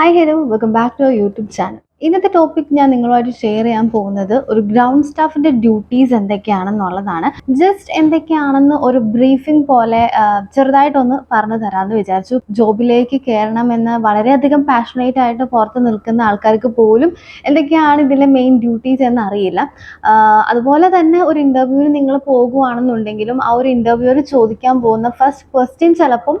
Hi, hello, welcome back to our YouTube channel. ഇന്നത്തെ topic ഞാൻ നിങ്ങളുമായിട്ട് ഷെയർ ചെയ്യാൻ പോകുന്നത് ഒരു ഗ്രൗണ്ട് സ്റ്റാഫിന്റെ ഡ്യൂട്ടീസ് എന്തൊക്കെയാണെന്നുള്ളതാണ്. ജസ്റ്റ് എന്തൊക്കെയാണെന്ന് ഒരു ബ്രീഫിംഗ് പോലെ ചെറുതായിട്ടൊന്ന് പറഞ്ഞു തരാമെന്ന് വിചാരിച്ചു. ജോബിലേക്ക് കയറണമെന്ന് വളരെയധികം പാഷനേറ്റ് ആയിട്ട് പുറത്ത് നിൽക്കുന്ന ആൾക്കാർക്ക് പോലും എന്തൊക്കെയാണ് ഇതിലെ മെയിൻ ഡ്യൂട്ടീസ് എന്ന് അറിയില്ല അതുപോലെ തന്നെ ഒരു ഇന്റർവ്യൂവിന് നിങ്ങൾ പോകുവാണെന്നുണ്ടെങ്കിലും ആ ഒരു ഇന്റർവ്യൂവിൽ ചോദിക്കാൻ പോകുന്ന ഫസ്റ്റ് ക്വസ്റ്റ്യൻ ചിലപ്പം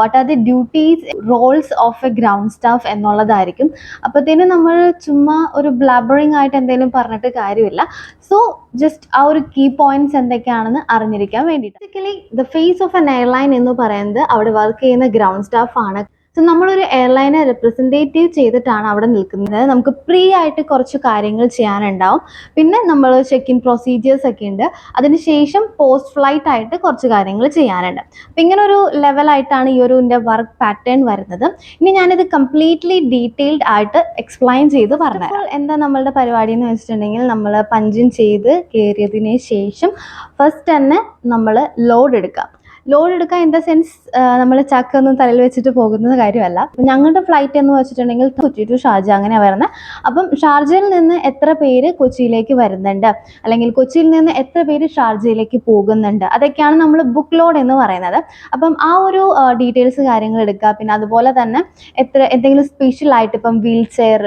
what are the duties roles of a ground staff എന്നുള്ളതായിരിക്കും. അപ്പോഴത്തേനും നമ്മൾ ചുമ്മാ ഒരു ബ്ലബറിങ് ആയിട്ട് എന്തെങ്കിലും പറഞ്ഞിട്ട് കാര്യമില്ല. സോ ജസ്റ്റ് ആ ഒരു കീ പോയിന്റ്സ് എന്തൊക്കെയാണെന്ന് അറിഞ്ഞിരിക്കാൻ വേണ്ടിയിട്ട്. Basically the face of an airline എന്ന് പറയുന്നത് അവിടെ വർക്ക് ചെയ്യുന്ന ഗ്രൗണ്ട് സ്റ്റാഫ് ആണ്. സോ നമ്മളൊരു എയർലൈനെ റെപ്രസെന്റേറ്റീവ് ചെയ്തിട്ടാണ് അവിടെ നിൽക്കുന്നത്. നമുക്ക് ഫ്രീ ആയിട്ട് കുറച്ച് കാര്യങ്ങൾ ചെയ്യാനുണ്ടാവും. പിന്നെ നമ്മൾ ചെക്ക് ഇൻ പ്രൊസീജിയേഴ്സ് ഒക്കെ ഉണ്ട്. അതിനുശേഷം പോസ്റ്റ് ഫ്ലൈറ്റ് ആയിട്ട് കുറച്ച് കാര്യങ്ങൾ ചെയ്യാനുണ്ട്. അപ്പം ഇങ്ങനെ ഒരു ലെവലായിട്ടാണ് ഈ ഒരു എന്റെ വർക്ക് പാറ്റേൺ വരുന്നത്. ഇനി ഞാനിത് കംപ്ലീറ്റ്ലി ഡീറ്റെയിൽഡ് ആയിട്ട് എക്സ്പ്ലെയിൻ ചെയ്ത് പറഞ്ഞത് എന്താ നമ്മളുടെ പരിപാടി എന്ന് വെച്ചിട്ടുണ്ടെങ്കിൽ നമ്മൾ പഞ്ചിൻ ചെയ്ത് കയറിയതിന് ശേഷം ഫസ്റ്റ് തന്നെ നമ്മൾ ലോഡ് എടുക്കാം ലോഡ് എടുക്കാൻ ഇൻ ദ സെൻസ് നമ്മൾ ചക്ക ഒന്നും തലയിൽ വെച്ചിട്ട് പോകുന്ന കാര്യമല്ല. ഞങ്ങളുടെ ഫ്ലൈറ്റ് എന്ന് വെച്ചിട്ടുണ്ടെങ്കിൽ കൊച്ചി ടു ഷാർജ അങ്ങനെ വരുന്നത് അപ്പം ഷാർജയിൽ നിന്ന് എത്ര പേര് കൊച്ചിയിലേക്ക് വരുന്നുണ്ട്? അല്ലെങ്കിൽ കൊച്ചിയിൽ നിന്ന് എത്ര പേര് ഷാർജയിലേക്ക് പോകുന്നുണ്ട്? അതൊക്കെയാണ് നമ്മൾ ബുക്ക് ലോഡ് എന്ന് പറയുന്നത്. അപ്പം ആ ഒരു ഡീറ്റെയിൽസ് കാര്യങ്ങൾ എടുക്കുക. പിന്നെ അതുപോലെ തന്നെ എത്ര എന്തെങ്കിലും സ്പെഷ്യൽ ആയിട്ട് ഇപ്പം വീൽ ചെയർ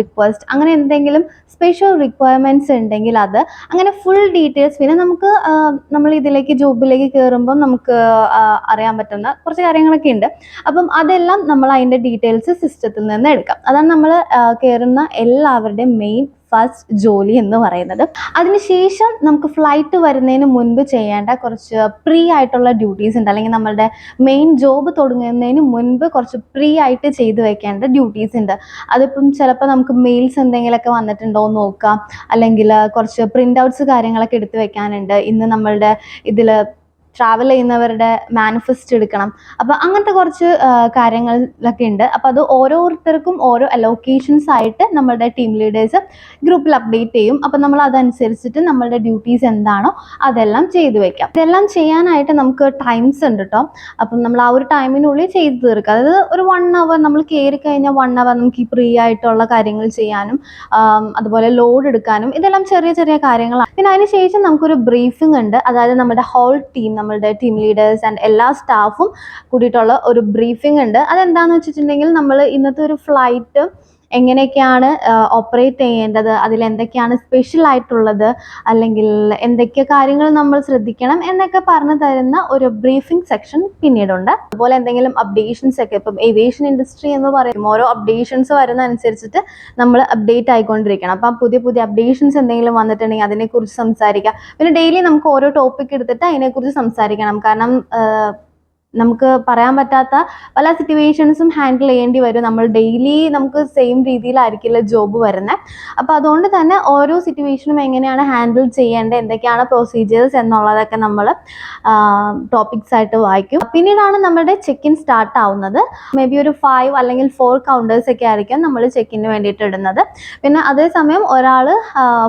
റിക്വസ്റ്റ് അങ്ങനെ എന്തെങ്കിലും സ്പെഷ്യൽ റിക്വയർമെന്റ്സ് ഉണ്ടെങ്കിൽ അത് അങ്ങനെ ഫുൾ ഡീറ്റെയിൽസ് പിന്നെ നമുക്ക് നമ്മൾ ഇതിലേക്ക് ജോബിലേക്ക് കയറുമ്പം നമുക്ക് ആ, അറിയാൻ പറ്റുന്ന കുറച്ച് കാര്യങ്ങളൊക്കെ ഉണ്ട്. അപ്പം അതെല്ലാം നമ്മൾ അതിന്റെ ഡീറ്റെയിൽസ് സിസ്റ്റത്തിൽ നിന്ന് എടുക്കാം. അതാണ് നമ്മൾ കയറുന്ന എല്ലാവരുടെയും മെയിൻ ഫസ്റ്റ് ജോലി എന്ന് പറയുന്നത്. അതിനുശേഷം നമുക്ക് ഫ്ലൈറ്റ് വരുന്നതിന് മുൻപ് ചെയ്യേണ്ട കുറച്ച് പ്രീ ആയിട്ടുള്ള ഡ്യൂട്ടീസ് ഉണ്ട്. അല്ലെങ്കിൽ നമ്മളുടെ മെയിൻ ജോബ് തുടങ്ങുന്നതിന് മുൻപ് കുറച്ച് പ്രീ ആയിട്ട് ചെയ്തു വെക്കേണ്ട ഡ്യൂട്ടീസ് ഉണ്ട്. അതിപ്പം ചിലപ്പോൾ നമുക്ക് മെയിൽസ് എന്തെങ്കിലുമൊക്കെ വന്നിട്ടുണ്ടോ എന്ന് നോക്കാം. അല്ലെങ്കിൽ കുറച്ച് പ്രിന്റ് ഔട്ട്സ് കാര്യങ്ങളൊക്കെ എടുത്ത് വെക്കാനുണ്ട്. ഇന്ന് നമ്മളുടെ ഇതിൽ ട്രാവൽ ചെയ്യുന്നവരുടെ മാനിഫെസ്റ്റ് എടുക്കണം. അപ്പോൾ അങ്ങനത്തെ കുറച്ച് കാര്യങ്ങളിലൊക്കെ ഉണ്ട്. അപ്പോൾ അത് ഓരോരുത്തർക്കും ഓരോ അലോക്കേഷൻസ് ആയിട്ട് നമ്മുടെ ടീം ലീഡേഴ്സ് ഗ്രൂപ്പിൽ അപ്ഡേറ്റ് ചെയ്യും. അപ്പോൾ നമ്മൾ അതനുസരിച്ചിട്ട് നമ്മളുടെ ഡ്യൂട്ടീസ് എന്താണോ അതെല്ലാം ചെയ്തു വെക്കാം. ഇതെല്ലാം ചെയ്യാനായിട്ട് നമുക്ക് ടൈംസ് ഉണ്ട് കേട്ടോ അപ്പം നമ്മൾ ആ ഒരു ടൈമിനുള്ളിൽ ചെയ്തു തീർക്കുക അതായത് ഒരു വൺ അവർ നമ്മൾ കയറി കഴിഞ്ഞാൽ വൺ അവർ നമുക്ക് ഈ ഫ്രീ ആയിട്ടുള്ള കാര്യങ്ങൾ ചെയ്യാനും അതുപോലെ ലോഡ് എടുക്കാനും ഇതെല്ലാം ചെറിയ ചെറിയ കാര്യങ്ങളാണ്. പിന്നെ അതിന് ശേഷം നമുക്കൊരു ബ്രീഫിംഗ് ഉണ്ട്. അതായത് നമ്മുടെ ഹോൾ ടീം നമ്മളുടെ ടീം ലീഡേഴ്സ് ആൻഡ് എല്ലാ സ്റ്റാഫും കൂടിയിട്ടുള്ള ഒരു ബ്രീഫിംഗ് ഉണ്ട്. അതെന്താണെന്ന് വെച്ചിട്ടുണ്ടെങ്കിൽ നമ്മൾ ഇന്നത്തെ ഒരു ഫ്ലൈറ്റ് എങ്ങനെയൊക്കെയാണ് ഓപ്പറേറ്റ് ചെയ്യേണ്ടത് അതിൽ എന്തൊക്കെയാണ് സ്പെഷ്യൽ ആയിട്ടുള്ളത് അല്ലെങ്കിൽ എന്തൊക്കെ കാര്യങ്ങൾ നമ്മൾ ശ്രദ്ധിക്കണം എന്നൊക്കെ പറഞ്ഞു തരുന്ന ഒരു ബ്രീഫിംഗ് സെക്ഷൻ പിന്നീടുണ്ട്. അതുപോലെ എന്തെങ്കിലും അപ്ഡേഷൻസ് ഒക്കെ ഇപ്പം ഏവിയേഷൻ ഇൻഡസ്ട്രി എന്ന് പറയും ഓരോ അപ്ഡേഷൻസ് വരുന്ന അനുസരിച്ചിട്ട് നമ്മൾ അപ്ഡേറ്റ് ആയിക്കൊണ്ടിരിക്കണം. അപ്പം പുതിയ പുതിയ അപ്ഡേഷൻസ് എന്തെങ്കിലും വന്നിട്ടുണ്ടെങ്കിൽ അതിനെക്കുറിച്ച് സംസാരിക്കാം. പിന്നെ ഡെയിലി നമുക്ക് ഓരോ ടോപ്പിക് എടുത്തിട്ട് അതിനെക്കുറിച്ച് സംസാരിക്കണം. കാരണം നമുക്ക് പറയാൻ പറ്റാത്ത പല സിറ്റുവേഷൻസും ഹാൻഡിൽ ചെയ്യേണ്ടി വരും. നമ്മൾ ഡെയിലി നമുക്ക് സെയിം രീതിയിലായിരിക്കില്ല ജോബ് വരുന്നത് അപ്പോൾ അതുകൊണ്ട് തന്നെ ഓരോ സിറ്റുവേഷനും എങ്ങനെയാണ് ഹാൻഡിൽ ചെയ്യേണ്ടത് എന്തൊക്കെയാണ് പ്രൊസീജിയേഴ്സ് എന്നുള്ളതൊക്കെ നമ്മൾ ടോപ്പിക്സ് ആയിട്ട് വായിക്കും. പിന്നീടാണ് നമ്മുടെ ചെക്ക് ഇൻ സ്റ്റാർട്ട് ആവുന്നത്. മേ ബി ഒരു ഫൈവ് അല്ലെങ്കിൽ ഫോർ കൗണ്ടേഴ്സ് ഒക്കെ ആയിരിക്കും നമ്മൾ ചെക്കിന് വേണ്ടിയിട്ട് ഇടുന്നത്. പിന്നെ അതേസമയം ഒരാൾ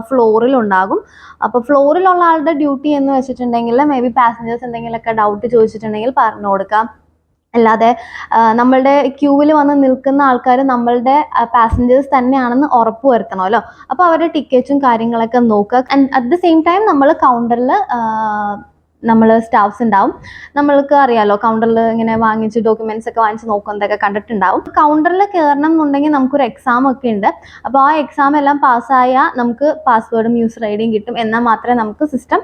ഫ്ലോറിൽ ഉണ്ടാകും. അപ്പോൾ ഫ്ലോറിലുള്ള ആളുടെ ഡ്യൂട്ടി എന്ന് വെച്ചിട്ടുണ്ടെങ്കിൽ മേ ബി പാസഞ്ചേഴ്സ് എന്തെങ്കിലുമൊക്കെ ഡൗട്ട് ചോദിച്ചിട്ടുണ്ടെങ്കിൽ പറഞ്ഞു കൊടുക്കാം. അല്ലാതെ നമ്മളുടെ ക്യൂവിൽ വന്ന് നിൽക്കുന്ന ആൾക്കാർ നമ്മളുടെ പാസഞ്ചേഴ്സ് തന്നെയാണെന്ന് ഉറപ്പ് വരുത്തണമല്ലോ അപ്പോൾ അവരുടെ ടിക്കറ്റും കാര്യങ്ങളൊക്കെ നോക്കുക. And at the same time നമ്മൾ കൗണ്ടറിൽ നമ്മൾ സ്റ്റാഫ്സ് ഉണ്ടാവും നമ്മൾക്ക് അറിയാലോ കൗണ്ടറിൽ ഇങ്ങനെ വാങ്ങിച്ച് ഡോക്യുമെന്റ്സ് ഒക്കെ വാങ്ങിച്ച് നോക്കുന്നതൊക്കെ കണ്ടിട്ടുണ്ടാവും. കൗണ്ടറിൽ കയറണം എന്നുണ്ടെങ്കിൽ നമുക്കൊരു എക്സാം ഒക്കെ ഉണ്ട് അപ്പോൾ ആ എക്സാം എല്ലാം പാസ്സായാൽ നമുക്ക് പാസ്വേഡും യൂസർ ഐ ഡിയും കിട്ടും. എന്നാൽ മാത്രമേ നമുക്ക് സിസ്റ്റം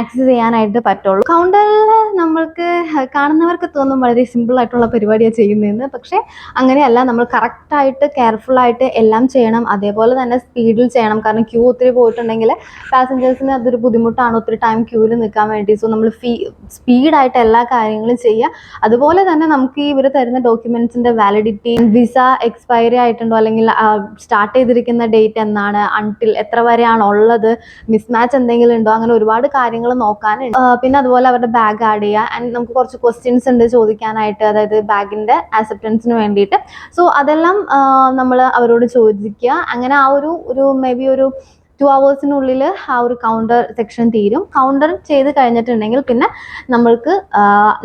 ആക്സസ് ചെയ്യാനായിട്ട് പറ്റുള്ളൂ. കൗണ്ടറിൽ നമ്മൾക്ക് കാണുന്നവർക്ക് തോന്നും വളരെ സിമ്പിൾ ആയിട്ടുള്ള പരിപാടിയാണ് ചെയ്യുന്നതെന്ന്. പക്ഷേ അങ്ങനെയല്ല. നമ്മൾ കറക്റ്റായിട്ട് കെയർഫുള്ളായിട്ട് എല്ലാം ചെയ്യണം. അതേപോലെ തന്നെ സ്പീഡിൽ ചെയ്യണം. കാരണം ക്യൂ ഒത്തിരി പോയിട്ടുണ്ടെങ്കിൽ പാസഞ്ചേഴ്സിന് അതൊരു ബുദ്ധിമുട്ടാണ്. ഒത്തിരി ടൈം ക്യൂവിൽ നിൽക്കാൻ വേണ്ടി. സോ നമ്മൾ ഫീ സ്പീഡായിട്ട് എല്ലാ കാര്യങ്ങളും ചെയ്യുക അതുപോലെ തന്നെ നമുക്ക് ഇവർ തരുന്ന ഡോക്യുമെന്റ്സിന്റെ വാലിഡിറ്റി വിസ എക്സ്പയറി ആയിട്ടുണ്ടോ അല്ലെങ്കിൽ സ്റ്റാർട്ട് ചെയ്തിരിക്കുന്ന ഡേറ്റ് എന്നാണ് അൺടിൽ എത്ര വരെയാണ് ഉള്ളത് മിസ്മാച്ച് എന്തെങ്കിലും ഉണ്ടോ അങ്ങനെ ഒരുപാട് കാര്യങ്ങൾ നോക്കാനുണ്ട്. പിന്നെ അതുപോലെ അവരുടെ ബാഗ് ആഡ് ചെയ്യുക ആൻഡ് നമുക്ക് കുറച്ച് ക്വസ്റ്റ്യൻസ് ഉണ്ട് ചോദിക്കാനായിട്ട് അതായത് ബാഗിന്റെ ആക്സെപ്റ്റൻസിന് വേണ്ടിയിട്ട്. സോ അതെല്ലാം നമ്മൾ അവരോട് ചോദിക്കുക അങ്ങനെ ആ ഒരു ഒരു മേ ബി ഒരു ടു അവേഴ്സിനുള്ളിൽ ആ ഒരു കൗണ്ടർ സെക്ഷൻ തീരും. കൗണ്ടർ ചെയ്ത് കഴിഞ്ഞിട്ടുണ്ടെങ്കിൽ പിന്നെ നമ്മൾക്ക്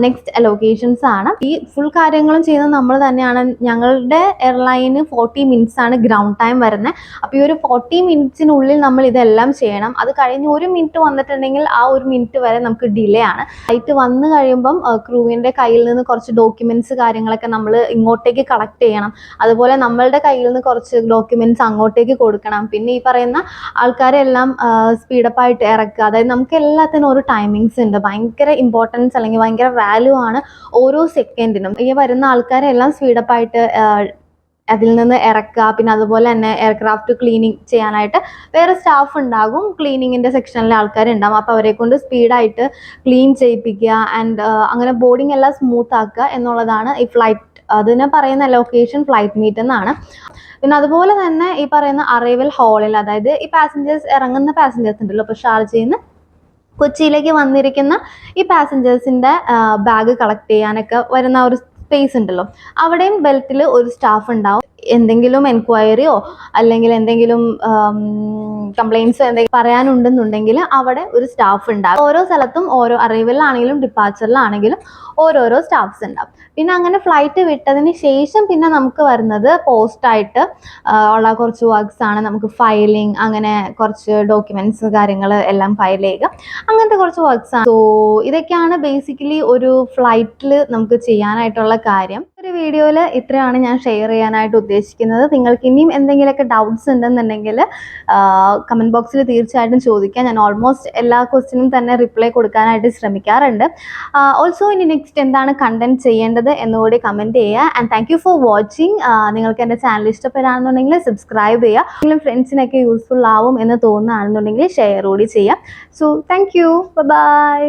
നെക്സ്റ്റ് അലോക്കേഷൻസ് ആണ്. ഈ ഫുൾ കാര്യങ്ങളും ചെയ്യുന്നത് നമ്മൾ തന്നെയാണ്. ഞങ്ങളുടെ എയർലൈന് ഫോർട്ടി മിനിറ്റ്സ് ആണ് ഗ്രൗണ്ട് ടൈം വരുന്നത് അപ്പോൾ ഈ ഒരു ഫോർട്ടി മിനിറ്റ്സിനുള്ളിൽ നമ്മൾ ഇതെല്ലാം ചെയ്യണം. അത് കഴിഞ്ഞ് ഒരു മിനിറ്റ് വന്നിട്ടുണ്ടെങ്കിൽ ആ ഒരു മിനിറ്റ് വരെ നമുക്ക് ഡിലേ ആണ്. ഫ്ലൈറ്റ് വന്നു കഴിയുമ്പം ക്രൂവിന്റെ കയ്യിൽ നിന്ന് കുറച്ച് ഡോക്യുമെന്റ്സ് കാര്യങ്ങളൊക്കെ നമ്മൾ ഇങ്ങോട്ടേക്ക് കളക്ട് ചെയ്യണം. അതുപോലെ നമ്മളുടെ കയ്യിൽ നിന്ന് കുറച്ച് ഡോക്യുമെന്റ്സ് അങ്ങോട്ടേക്ക് കൊടുക്കണം. പിന്നെ ഈ പറയുന്ന ആൾക്കാരെല്ലാം സ്പീഡപ്പായിട്ട് ഇറക്കുക. അതായത് നമുക്ക് എല്ലാത്തിനും ഒരു ടൈമിങ്സ് ഉണ്ട്. ഭയങ്കര ഇമ്പോർട്ടൻസ് അല്ലെങ്കിൽ ഭയങ്കര വാല്യൂ ആണ് ഓരോ സെക്കൻഡിനും ഈ വരുന്ന ആൾക്കാരെ എല്ലാം സ്പീഡപ്പായിട്ട് അതിൽ നിന്ന് ഇറക്കുക. പിന്നെ അതുപോലെ തന്നെ എയർക്രാഫ്റ്റ് ക്ലീനിങ് ചെയ്യാനായിട്ട് വേറെ സ്റ്റാഫ് ഉണ്ടാകും. ക്ലീനിങ്ങിന്റെ സെക്ഷനിലെ ആൾക്കാരുണ്ടാകും അപ്പോൾ അവരെ കൊണ്ട് സ്പീഡായിട്ട് ക്ലീൻ ചെയ്യിപ്പിക്കുക. ആൻഡ് അങ്ങനെ ബോർഡിങ് എല്ലാം സ്മൂത്ത് ആക്കുക എന്നുള്ളതാണ് ഈ ഫ്ലൈറ്റ് അതിന് പറയുന്ന ലൊക്കേഷൻ ഫ്ലൈറ്റ് മീറ്റ് എന്നാണ്. പിന്നെ അതുപോലെ തന്നെ ഈ പറയുന്ന അറൈവൽ ഹാളിൽ അതായത് ഈ പാസഞ്ചേഴ്സ് ഇറങ്ങുന്ന പാസഞ്ചേഴ്സ് ഉണ്ടല്ലോ ഇപ്പോൾ ഷാർജയിൽ നിന്ന് കൊച്ചിയിലേക്ക് വന്നിരിക്കുന്ന ഈ പാസഞ്ചേഴ്സിന്റെ ബാഗ് കളക്ട് ചെയ്യാനൊക്കെ വരുന്ന ഒരു സ്പേസ് ഉണ്ടല്ലോ. അവിടെയും ബെൽറ്റിൽ ഒരു സ്റ്റാഫ് ഉണ്ടാവും. എന്തെങ്കിലും എൻക്വയറിയോ അല്ലെങ്കിൽ എന്തെങ്കിലും കംപ്ലയിൻസോ എന്തെങ്കിലും പറയാനുണ്ടെന്നുണ്ടെങ്കിൽ അവിടെ ഒരു സ്റ്റാഫ് ഉണ്ടാകും ഓരോ സ്ഥലത്തും ഓരോ അറൈവലിലാണെങ്കിലും ഡിപ്പാച്ചറിലാണെങ്കിലും ഓരോരോ സ്റ്റാഫ്സ് ഉണ്ടാവും. പിന്നെ അങ്ങനെ ഫ്ലൈറ്റ് വിട്ടതിന് ശേഷം പിന്നെ നമുക്ക് വരുന്നത് പോസ്റ്റായിട്ട് ഉള്ള കുറച്ച് വർക്ക്സ് ആണ്. നമുക്ക് ഫയലിംഗ് അങ്ങനെ കുറച്ച് ഡോക്യുമെന്റ്സ് കാര്യങ്ങൾ എല്ലാം ഫയൽ ചെയ്യുക. അങ്ങനത്തെ കുറച്ച് വർക്ക്സ് ആണ്. സോ ഇതൊക്കെയാണ് ബേസിക്കലി ഒരു ഫ്ലൈറ്റിൽ നമുക്ക് ചെയ്യാനായിട്ടുള്ള കാര്യം. ഒരു വീഡിയോയിൽ ഇത്രയാണ് ഞാൻ ഷെയർ ചെയ്യാനായിട്ട് ഉദ്ദേശിക്കുന്നത്. നിങ്ങൾക്ക് ഇനിയും എന്തെങ്കിലുമൊക്കെ ഡൗട്ട്സ് ഉണ്ടെന്നുണ്ടെങ്കിൽ കമന്റ് ബോക്സിൽ തീർച്ചയായിട്ടും ചോദിക്കാം. ഞാൻ ഓൾമോസ്റ്റ് എല്ലാ ക്വസ്റ്റിനും തന്നെ റിപ്ലൈ കൊടുക്കാനായിട്ട് ശ്രമിക്കാറുണ്ട്. ഓൾസോ ഇനി നെക്സ്റ്റ് എന്താണ് കണ്ടന്റ് ചെയ്യേണ്ടത് എന്നുകൂടി കമന്റ് ചെയ്യുക. And thank you for watching നിങ്ങൾക്ക് എന്റെ ചാനൽ ഇഷ്ടപ്പെടാണെന്നുണ്ടെങ്കിൽ സബ്സ്ക്രൈബ് ചെയ്യുക. എങ്കിലും ഫ്രണ്ട്സിനൊക്കെ യൂസ്ഫുൾ ആവും എന്ന് തോന്നുകയാണെന്നുണ്ടെങ്കിൽ ഷെയർ കൂടി ചെയ്യാം. So thank you by